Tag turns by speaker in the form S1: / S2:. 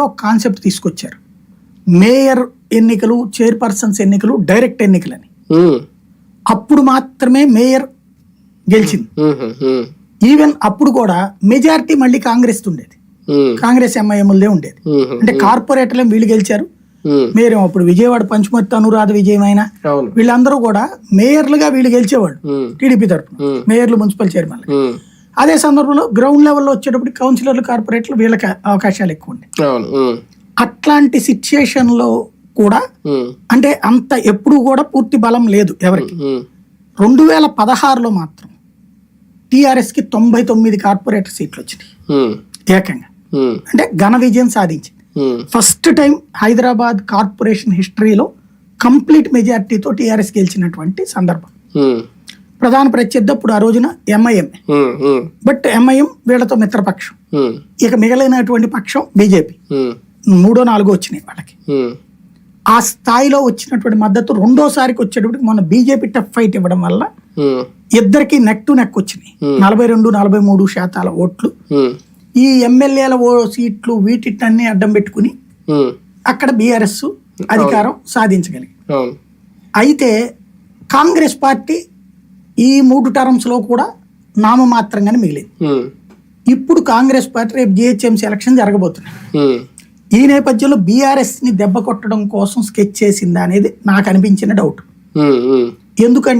S1: ఒక కాన్సెప్ట్ తీసుకొచ్చారు. మేయర్ ఎన్నికలు చైర్పర్సన్స్ ఎన్నికలు డైరెక్ట్ ఎన్నికలని. అప్పుడు మాత్రమే మేయర్ గెలిచింది. ఈవెన్ అప్పుడు కూడా మెజారిటీ మళ్ళీ కాంగ్రెస్ ఉండేది. కాంగ్రెస్ ఎంఐఎంలదే ఉండేది. అంటే కార్పొరేటర్లు వీళ్ళు గెలిచారు? మేయర్ అప్పుడు విజయవాడ పంచమర్తి అనురాధ విజయమైన వీళ్ళందరూ కూడా మేయర్లుగా వీళ్ళు గెలిచేవాళ్ళు. టీడీపీ తరఫున. మేయర్లు మున్సిపల్ చైర్మన్ అదే సందర్భంలో గ్రౌండ్ లెవెల్లో వచ్చేటప్పుడు కౌన్సిలర్లు కార్పొరేటర్లు వీళ్ళకి అవకాశాలు ఎక్కువ
S2: ఉమ్,
S1: అట్లాంటి సిచ్యుయేషన్లో కూడా అంటే అంత ఎప్పుడు కూడా పూర్తి బలం లేదు ఎవరికి. రెండు వేల పదహారులో మాత్రం టిఆర్ఎస్కి తొంభై తొమ్మిది కార్పొరేటర్ సీట్లు వచ్చినాయి. ఏకంగా. అంటే ఘన విజయం సాధించింది. ఫస్ట్ టైం హైదరాబాద్ కార్పొరేషన్ హిస్టరీలో కంప్లీట్ మెజారిటీతో టీఆర్ఎస్ గెలిచినటువంటి సందర్భం. ప్రధాన ప్రత్యర్థి అప్పుడు ఆ రోజున ఎంఐఎం బట్ ఎంఐఎం వీళ్ళతో మిత్రపక్షం. ఇక మిగిలినటువంటి పక్షం బీజేపీ మూడో నాలుగో వచ్చినాయి వాళ్ళకి. ఆ స్థాయిలో వచ్చినటువంటి మద్దతు రెండోసారికి వచ్చేటప్పటికి మన బీజేపీ టఫ్ ఫైట్ ఇవ్వడం వల్ల ఇద్దరికి నెక్ టు నెక్ వచ్చినాయి. నలభై రెండు నలభై మూడు శాతాల ఓట్లు. ఈ ఎమ్మెల్యేల ఓ సీట్లు వీటిని అడ్డం పెట్టుకుని అక్కడ బీఆర్ఎస్ అధికారం సాధించగలిగింది.
S2: అవును.
S1: అయితే కాంగ్రెస్ పార్టీ ఈ మూడు టర్మ్స్లో కూడా నామమాత్రంగానే మిగిలింది. ఇప్పుడు కాంగ్రెస్ పార్టీ రేపు జిహెచ్ఎంసీ ఎలక్షన్ జరగబోతున్నాయి ఈ నేపథ్యంలో బీఆర్ఎస్ని దెబ్బ కొట్టడం కోసం స్కెచ్ చేసిందా అనేది నాకు అనిపించిన డౌట్. ఎందుకంటే